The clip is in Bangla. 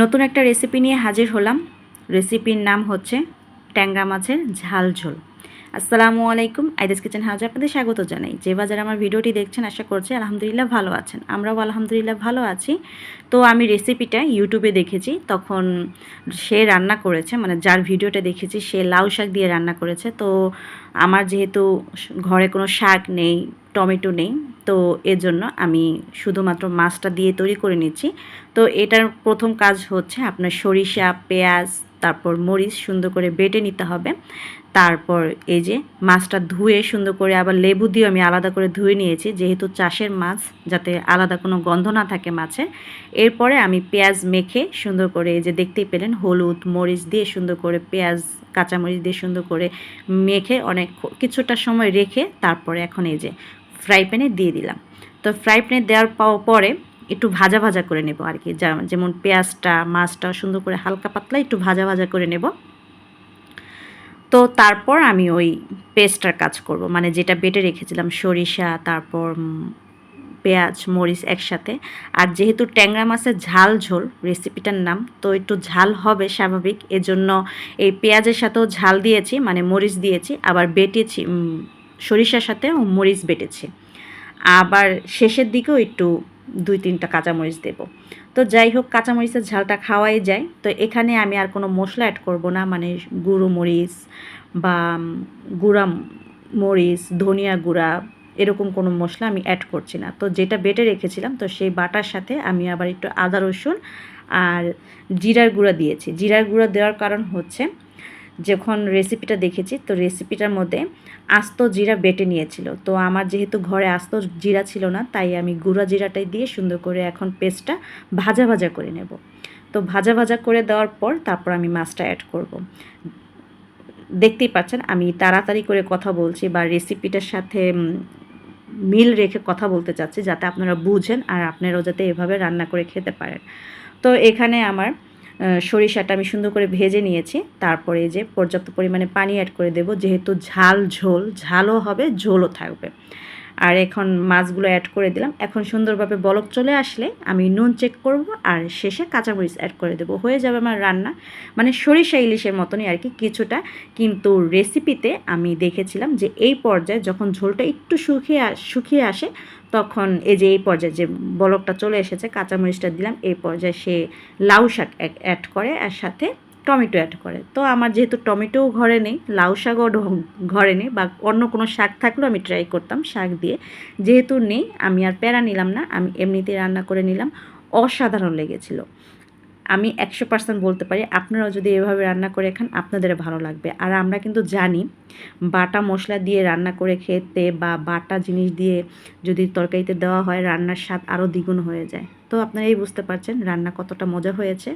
নতুন একটা রেসিপি নিয়ে হাজির হলাম। রেসিপির নাম হচ্ছে ট্যাংরা মাছের ঝাল ঝোল। আসসালামু আলাইকুম, আইদাস কিচেন হাউজে আপনাদের স্বাগত জানাই। যে বাজারে আমার ভিডিওটি দেখছেন, আশা করছি আলহামদুলিল্লাহ ভালো আছেন। আমরাও আলহামদুলিল্লাহ ভালো আছি। তো আমি রেসিপিটা ইউটিউবে দেখেছি, তখন সে রান্না করেছে মানে যার ভিডিওটা দেখেছি, সে লাউ শাক দিয়ে রান্না করেছে। তো আমার যেহেতু ঘরে কোনো শাক নেই, টমেটো নেই তো এর জন্য আমি শুধুমাত্র মাছটা দিয়ে তৈরি করে নিচ্ছি। তো এটার প্রথম কাজ হচ্ছে আপনার সরিষা, পেঁয়াজ, তারপর মরিচ সুন্দর করে বেটে নিতে হবে। তারপর এই যে মাছটা ধুয়ে সুন্দর করে আবার লেবু দিয়ে আমি আলাদা করে ধুয়ে নিয়েছি, যেহেতু চাষের মাছ যাতে আলাদা কোনো গন্ধ না থাকে মাছের এরপরে আমি পেঁয়াজ মেখে সুন্দর করে এই যে দেখতেই পেলেন, হলুদ, মরিচ দিয়ে সুন্দর করে পেঁয়াজ, কাঁচামরিচ দিয়ে সুন্দর করে মেখে অনেক কিছুটা সময় রেখে তারপরে এখন এই যে ফ্রাই প্যানে দিয়ে দিলাম। তো ফ্রাই প্যানে দেওয়ার পরে একটু ভাজা ভাজা করে নেব আর কি। যেমন পেঁয়াজটা, মাছটা সুন্দর করে হালকা পাতলা একটু ভাজা ভাজা করে নেব। তো তারপর আমি ওই পেস্টটার কাজ করব। মানে যেটা বেটে রেখেছিলাম, সরিষা, তারপর পেঁয়াজ, মরিচ একসাথে। আর যেহেতু ট্যাংরা মাছের ঝাল ঝোল রেসিপিটার নাম, তো একটু ঝাল হবে স্বাভাবিক। এজন্য এই পেঁয়াজের সাথেও ঝাল দিয়েছি মানে মরিচ দিয়েছি, আবার বেটেছি সরিষার সাথে মরিচ বেটেছি। আবার শেষের দিকেও একটু দুই তিনটা কাঁচামরিচ দেব। তো যাই হোক, কাঁচামরিচের ঝালটা খাওয়াই যায়। তো এখানে আমি আর কোনো মশলা অ্যাড করব না মানে গুঁড়ো মরিচ বা গুঁড়া মরিচ, ধনিয়া গুঁড়া এরকম কোনো মশলা আমি অ্যাড করছি না। তো যেটা বেটে রেখেছিলাম, তো সেই বাটার সাথে আমি আবার একটু আদা রসুন আর জিরার গুঁড়া দিয়েছি। জিরার গুঁড়া দেওয়ার কারণ হচ্ছে যখন রেসিপিটা দেখেছি, তো রেসিপিটার মধ্যে আস্ত জিরা বেটে নিয়েছিল। তো আমার যেহেতু ঘরে আস্ত জিরা ছিল না, তাই আমি গুঁড়া জিরাটাই দিয়ে সুন্দর করে এখন পেস্টটা ভাজা ভাজা করে নেব। তো ভাজা ভাজা করে দেওয়ার পর তারপর আমি মাছটা অ্যাড করব। দেখতেই পাচ্ছেন, আমি তাড়াতাড়ি করে কথা বলছি বা রেসিপিটার সাথে মিল রেখে কথা বলতে চাচ্ছি, যাতে আপনারা বুঝেন আর আপনারাও যাতে এভাবে রান্না করে খেতে পারেন। তো এখানে আমার সরিষাটা আমি সুন্দর করে ভেজে নিয়েছি। তারপরে যে পর্যাপ্ত পরিমাণে পানি অ্যাড করে দেব, যেহেতু ঝাল ঝোল, ঝালও হবে, ঝোলও থাকবে। আর এখন মাছগুলো অ্যাড করে দিলাম। এখন সুন্দরভাবে বলক চলে আসলে আমি নুন চেক করব আর শেষে কাঁচামরিচ অ্যাড করে দেবো। হয়ে যাবে আমার রান্না। মানে সরিষা ইলিশের মতনই আর কি, কিছুটা। কিন্তু রেসিপিতে আমি দেখেছিলাম যে এই পর্যায়ে যখন ঝোলটা একটু শুকিয়ে শুকিয়ে আসে, তখন এই যে এই পর্যায়ে যে বলকটা চলে এসেছে, কাঁচামরিচটা দিলাম, এই পর্যায়ে সে লাউ শাক অ্যাড করে। আর সাথে টমেটো অ্যাড করে। তো আমার যেহেতু টমেটোও ঘরে নেই, লাউ শাকও ঘরে নেই বা অন্য কোনো শাক থাকলেও আমি ট্রাই করতাম শাক দিয়ে। যেহেতু নেই, আমি আর প্যারা নিলাম না, আমি এমনিতেই রান্না করে নিলাম। অসাধারণ লেগেছিল। আমি একশো পার্সেন্ট বলতে পারি, আপনারাও যদি এভাবে রান্না করে খান, আপনাদের ভালো লাগবে। আর আমরা কিন্তু জানি, বাটা মশলা দিয়ে রান্না করে খেতে বা বাটা জিনিস দিয়ে যদি তরকারিতে দেওয়া হয়, রান্নার স্বাদ আরও দ্বিগুণ হয়ে যায়। তো আপনারা এই বুঝতে পারছেন রান্না কতটা মজা হয়েছে।